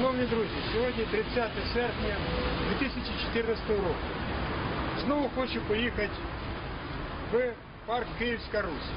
Шановні друзі, сьогодні 30 серпня 2014 року. Знову хочу поїхати в парк Київська Русь.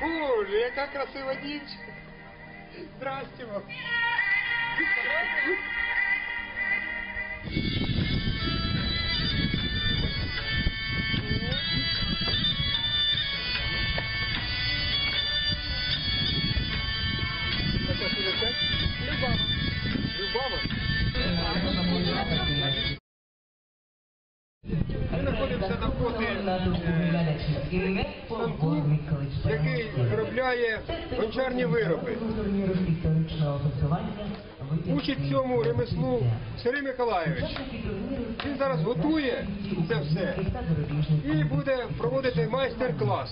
Боже, яка красива дівчинка. Здрасте вам. Гончарні вироби. Учить цьому ремеслу Сергій Миколаївич. Він зараз готує це все і буде проводити майстер-клас.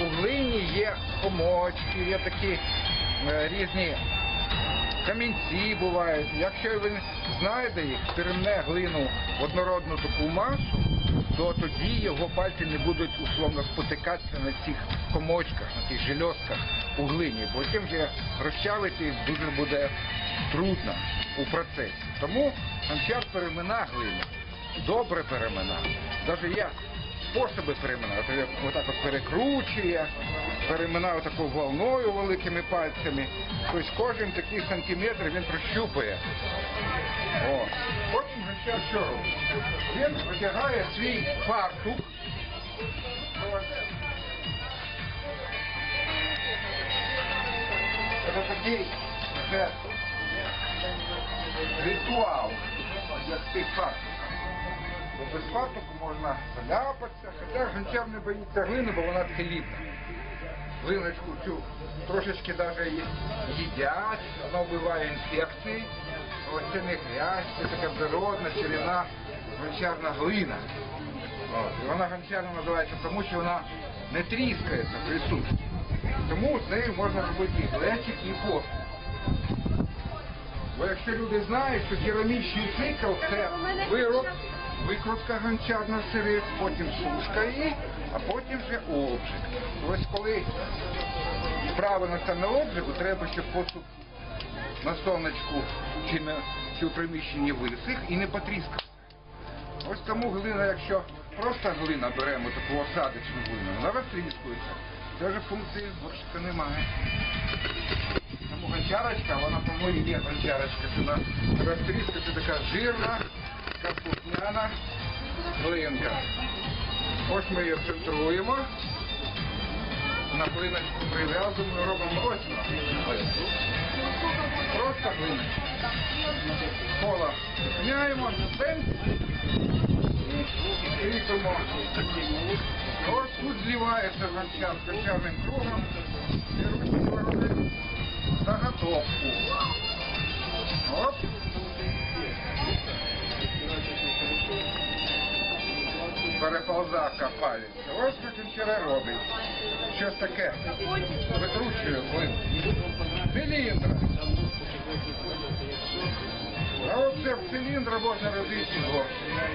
У глині є комочки, є такі е, різні камінці бувають. Якщо ви знаєте їх, перемне глину в однородну таку масу, то тоді його пальці не будуть условно спотикатися на цих комочках, на цих жильозках у глині. Потім вже розчавити дуже буде трудно у процесі. Тому гончар перемина глину, добре перемина. Навіть є способи перемина. Отак от перекручує, переминає такою волною великими пальцями. Тобто кожен такий сантиметр він прощупує. Потім гончар що робить? Він витягає свій фартук. Це такий вже ритуал, як фартук. Бо без фартуку можна заляпатися, хоча гончар не боїться глини, бо вона целібна. Глиночку цю трошечки навіть їдять, вона вбиває інфекції. Ось це не грязь, це така природна, чарівна гончарна глина. От. І вона гончарна називається, тому що вона не тріскається сушці. Тому нею можна робити і і посуд. Бо якщо люди знають, що керамічний цикл це вироб, викрутка гончарна сирець, потім сушка її, а потім вже обжиг. Ось коли правильно стане обжигу, треба, щоб посуд на сонечку чи, на, чи приміщенні висих і не потріскав. Ось тому глина, якщо просто глина беремо таку осадочну глину, вона розтріскується. Вже функції горщика немає. Тому гончарочка, вона по-моєму є гончарочка, це вона розтріска, це така жирна, така глинка. Ось ми її центруємо. На глиночку прив'язуємо, робимо ось глинку. Просто глиночку. Коло зупиняємо, і кріпимо. Ось тут гончар з гончарним кругом. І ручки заготовку. Оп. Переползавка палець. Ось ми вчора робить. Щось таке. Викручує глину. Циліндр. А от це в циліндр можна розлити горщик.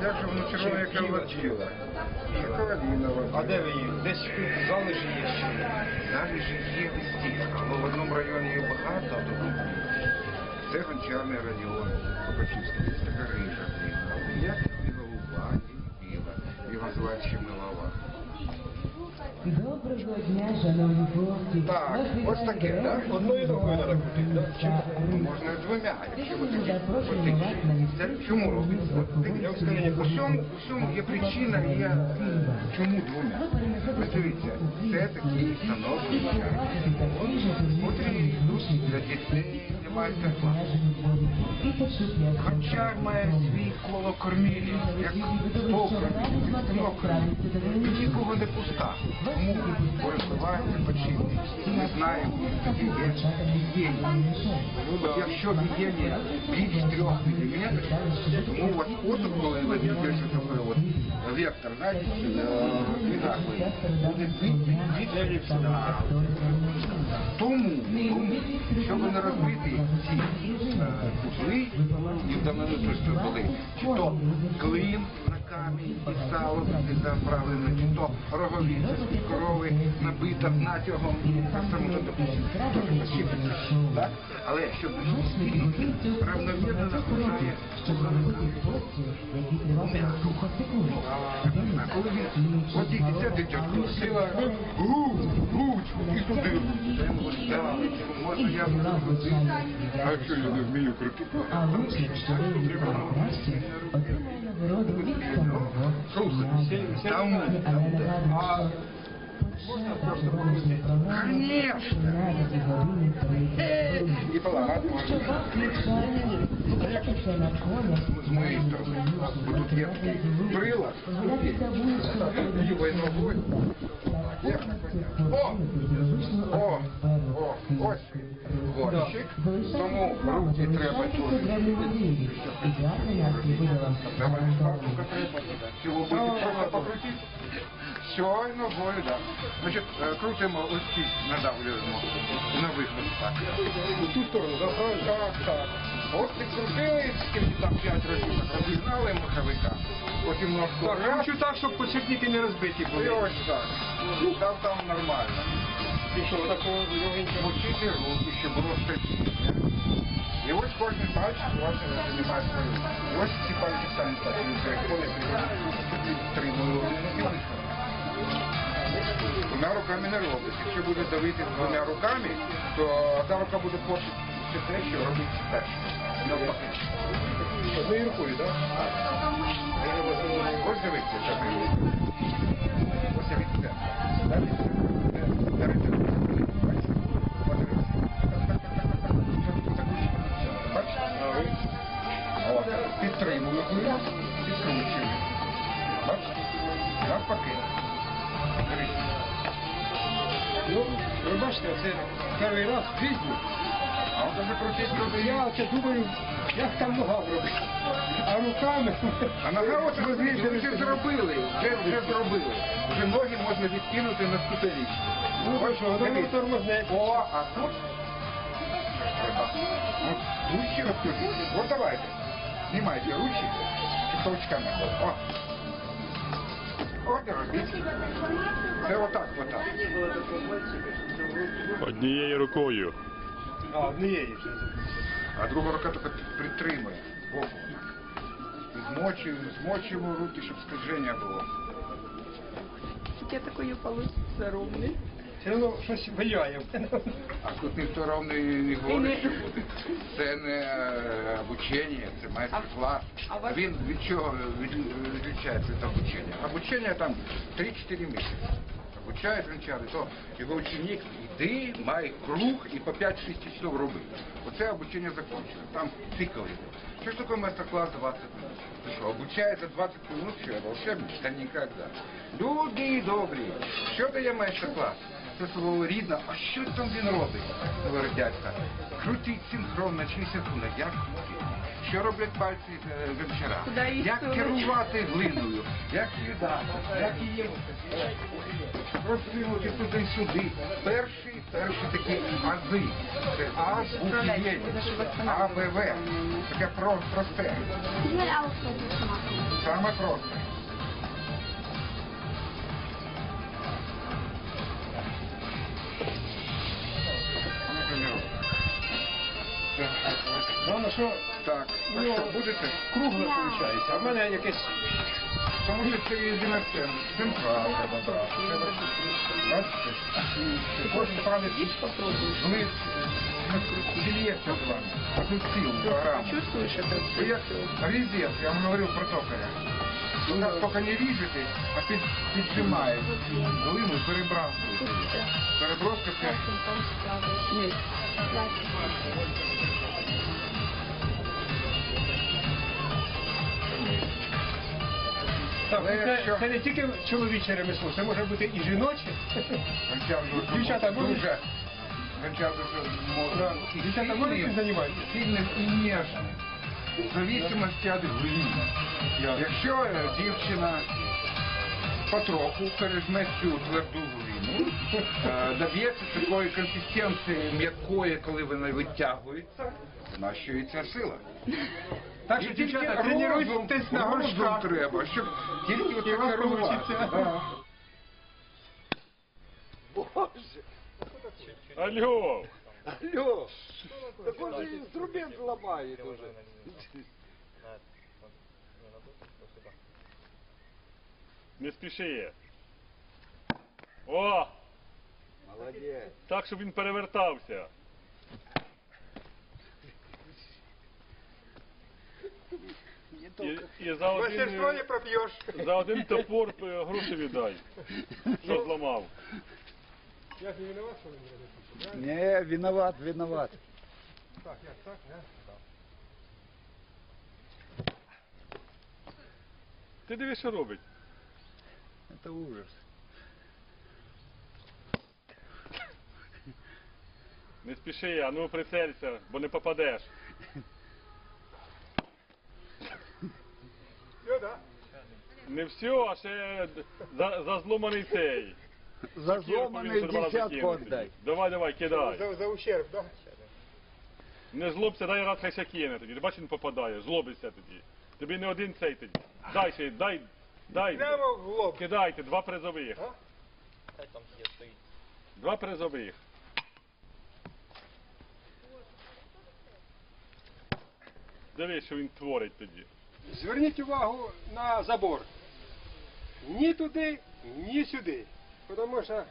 Воно червоне, воділа? Каролінова. А де ви їх? Десь тут залежі є ще. Залежі є везде, але в одному районі є багато, а в другому ні. Це гончарний район Копачівський, це така рижа. Але є і голуба, і біла, і звати ще милова. Доброго дня, шановні хлопці. Так, ось таке, так? Одною рукою треба крутити, так? Чим? Ну, можна двома, якщо ви такі. Такі. відкритий чому дивіться, Я у всьому, у всьому є причина, і є е, чому двома. Ви дивіться, це такий становий котрі для дітей, для майстер-класу. Гончар має свій коло кормілі, як кормілі. І нікого не пуста. Тому користуваються починні. Ми знаємо, що є. От якщо гігієні більш трьох міліметрів, тому от отут, коли ви більше такий от вектор, знаєте, одинаковий, буде більше, так. Тому, тому, щоб не розбити ці е, і в давнину точно були, чи то клин камінь і сало не заправлено, чи то роговиця з корови набита натягом, так само то допустимо, так? Але щоб не равномірно нагружає а коли він, от тільки ця дитятко, сила, гу, і туди. Це можна, я буду А якщо я не вмію крутити? А учень, що виявив краще, отримає нагороду від самого князя. Там, Але нагадую, а, Конечно. 17 години 30 хвилин. і полагати Що можна. вас навчає кататися на конях, З моєї сторони, бо тут є такий прилад, гулятися вуличкою, лівою ногою. Як на коня. О! О! О! Ось горщик. Тому руки треба вам Давай, фартука треба. Цього буде просто. Все, і ногою, так. Значить, е, крутимо ось ці, надавлюємо на виход. Так. У ту сторону, так? Так, так. От підкрутили, скільки там 5 разів, так, розігнали маховика. Потім ножку Так, кручу так, щоб посвітники не розбиті і були. ось так. Ну, Там там нормально. І що, такого легенького? Мочити руки, щоб було стабільно. І ось кожен пальчик у вас займає свою. І ось ці як коли підтримую і вийшло. Двома руками не робить. Якщо буде давити двома руками, то одна рука буде портити все те, що робить перше. Навпаки. Одною рукою, так? Ось дивіться, робимо. Ось я від себе. Далі це. Далі це. Бачите? Подивіться. Бачите? О, підтримую, підкручую. Бачите? Навпаки. Дивіться. Ну, ви бачите, це перший раз в житті. А он даже крутить туди. Я це думаю, як там нога робить. А руками. А нога ось розумієте, вже зробили, вже, вже зробили. Вже ноги можна відкинути на скутерічку. Ну, ви що, воно Дивіться. тормозне. О, а тут. Ну, ручки розкрутити. От давайте. Знімайте ручки і толчками. О. От і робіть. Це отак, отак. Однією рукою. А, однією. ще. А друга рука тільки притримує. Боку. І змочуємо, змочуємо руки, щоб скольження було. Я такою получиться ровний. Все одно щось вияє. А тут ніхто ровно і не говорить, що буде. Це не е, обучення, це майстер-клас. А Він від чого від- відрізняється від обучення? Обучення там 3-4 місяці. Обучають гончари, то його ученик йди, май круг і по 5-6 часов роби. Оце обучення закінчено. Там цикл йде. Що ж таке майстер-клас 20 минут? Ти що, обучає за 20 минут, що я волшебник? Та ніколи. Люди добрі, що дає майстер-клас? Спитували рідна, а що там він робить? Говорить дядька. Крутить синхрон на чий секунда. Як крутить? Що роблять пальці е, гончара? Як керувати глиною? Як її дати? Як її роздвинути туди-сюди? Перші, перші такі ази. Це А, буквєнні. А, Б, В. Таке про, просте. Саме просто. Так, Головне, що Так, так що будете? кругле виходить, а в мене якесь Тому що це єдина сцена. Центра треба брати. Треба, Бачите? Кожен палець вниз зільється з вами. Оцю силу, програму. Чувствуешь это? Це як я вам говорив про токаря. Ви нас тільки не ріжете, а під, піджимаєте глину перебрасуєте. Переброска це Нет. Так, Але це, якщо- це не тільки чоловіче ремесло, це може бути і жіноче. гончар дуже- Дівчата будуть? дуже. Гончар дуже Да. може. і Дівчата будуть сильним, займатися? Сильним і ніжним. В зависимості від глини. Якщо е, дівчина потроху пережме цю тверду глину, е, доб'ється такої консистенції м'якої, коли вона витягується, знащується сила. Так що, тільки дівчата, розум- тренуйтесь на розум горшках. треба, щоб тільки оце вам керувати. Алло! Алло, так он же инструмент ломает уже. Не спіши. О! Молодец. Так, щоб він перевертався. І, і за Мастерство один, не проп'єш. за один топор е, гроші віддай, що зламав. Я ж не виноват, що ви не робите. правильно? Не, виноват, виноват. Так, як так, не? Ти дивись, що робить. Это ужас. Не спіши, а ну прицелься, бо не попадеш. Все, да? Не все, а ще за, за зломаний цей. За Кірку він зломанный ще десятку тобі. Давай, давай, кидай. За, за ущерб, да? Не злобся, дай раз хай ще кине тоді. Бач, він попадає, злобися тоді. Тобі не один цей тоді. Дай ще, дай, дай. Прямо в лоб. Кидайте, два призових. А? Два призових. Дивись, що він творить тоді. Зверніть увагу на забор. Ні туди, ні сюди. Тому що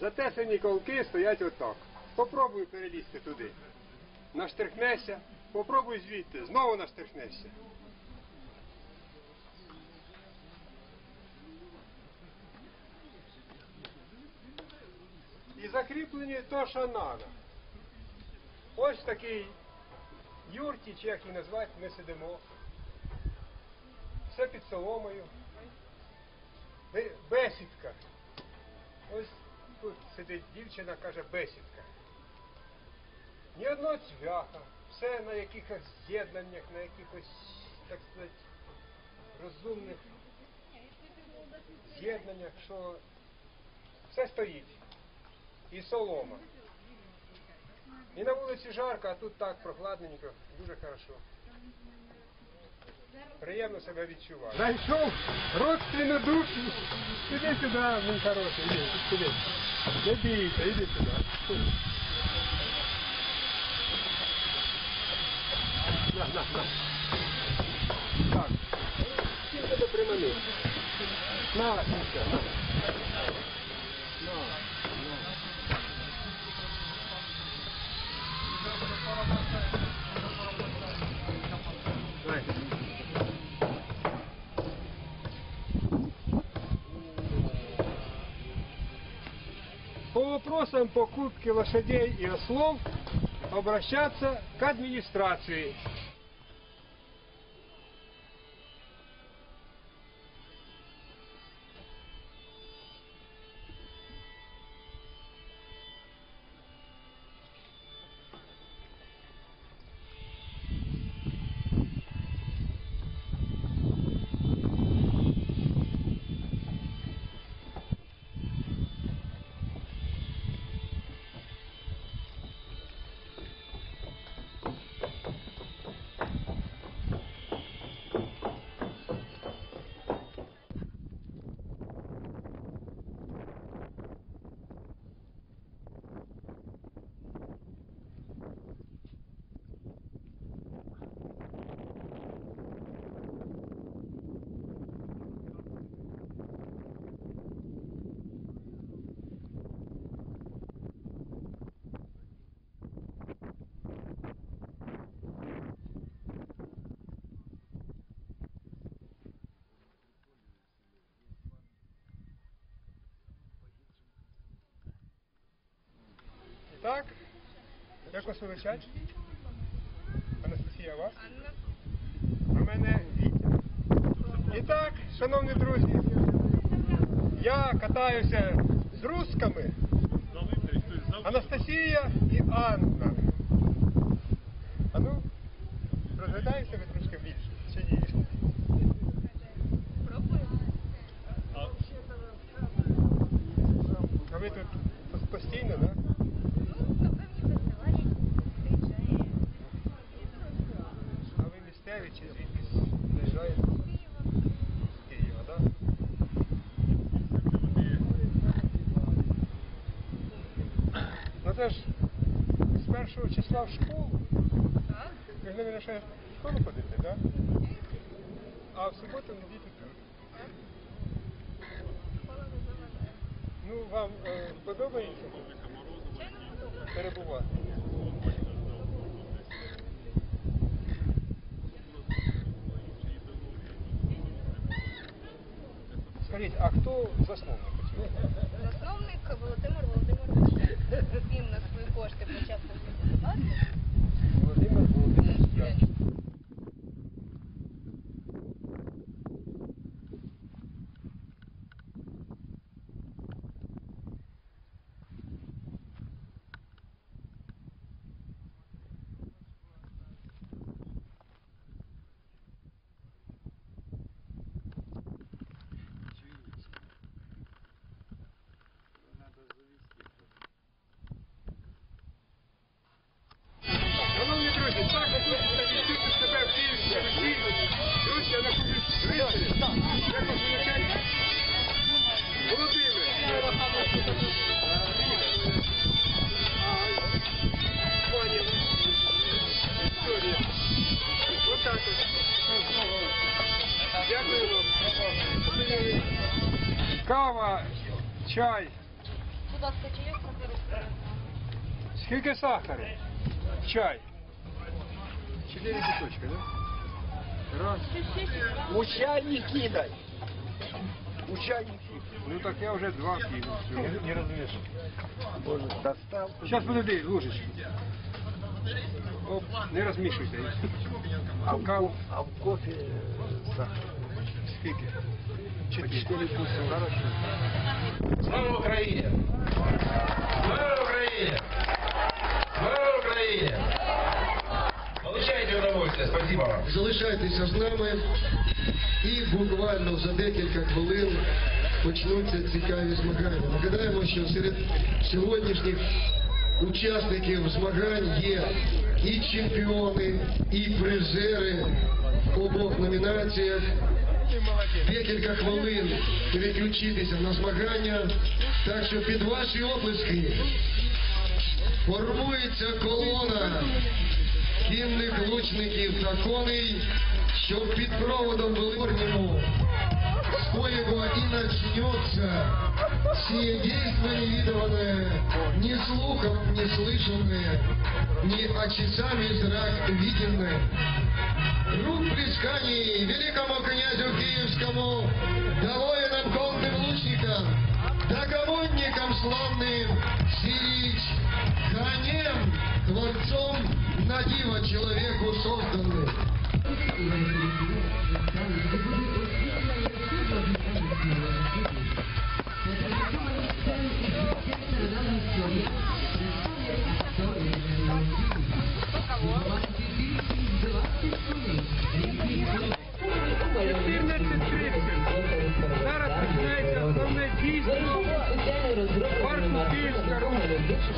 затесані колки стоять отак. Попробуй перелізти туди. Наштрихнешся, попробуй звідти, знову наштрихнешся. І закріплені то, що надо. Ось такий юрті, чи як її назвати, ми сидимо. Все під соломою. Бе- Бесідка. Ось тут сидить дівчина, каже бесідка. Ні одного цвяха. Все на якихось з'єднаннях, на якихось, так сказати, розумних з'єднаннях, що все стоїть. І солома. І на вулиці жарко, а тут так прохладненько, дуже хорошо. Приємно себе відчуваю. Зайшов родственну душу. Іди сюди, мій хороший, іди, іди. Не бійся, іди сюди. На, на, на. Так. Чим тебе приманив? На, Вітя, на. На, на. Вопросам покупки лошадей и ослов обращаться к администрации. Так? Як вас величать? Анастасія, вас? Анна. А мене Вітя. І так, шановні друзі, я катаюся з русками. Анастасія і Анна. А ну, розглядаєте ви трошки більше, чи ні? Пробуємо. А ви тут постійно, так? Да? 1 числа в школу. Ви ж не в школу ходити. Да? А в субботу не дійти тут. Ну, вам е, подобається перебувати? Скажіть, а хто засновник? Дякую вам. Кава, чай. Будь ласка, чи є сахар? Скільки сахару? В Чай. Чотири кусочки, да? Раз. У чай не кидай. У чай не кидай. Ну так я вже два кинув. Не, не розмішав. Боже, достал. Зараз подожди, ложечку. Оп, не розмішуйте. А в, ко- а в кофе сахар. Скільки? Четыре вкуса. Слава Україні! Слава Україні! Слава Україні! Получайте удовольствие, спасибо вам. Залишайтеся з нами і буквально за декілька хвилин почнуться цікаві змагання. Нагадаємо, що серед сьогоднішніх учасників змагань є і чемпіони, і призери в обох номінаціях. Декілька хвилин переключитися на змагання. Так що під ваші оплески формується колона кінних лучників та коней, що під проводом великорнему, с коего и начнется сие действо невидованное, ни слухом не слышанное, ни очисами зрак виденное. Рук плесканий великому князю Киевскому, да воинам конным лучникам, да коммунникам славным, сирич, конем, творцом на диво человеку созданным.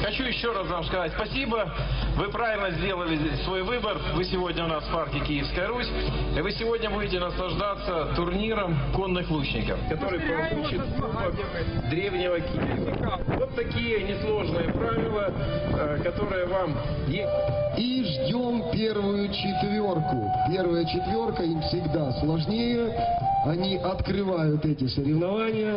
Хочу еще раз вам сказать спасибо. Вы правильно сделали свой выбор. Вы сегодня у нас в парке Киевская Русь. И вы сегодня будете наслаждаться турниром конных лучников, который получит Кубок Древнего Киева. Вот такие несложные правила, э, которые вам И ждем первую четверку. Первая четверка им всегда сложнее. Они открывают эти соревнования.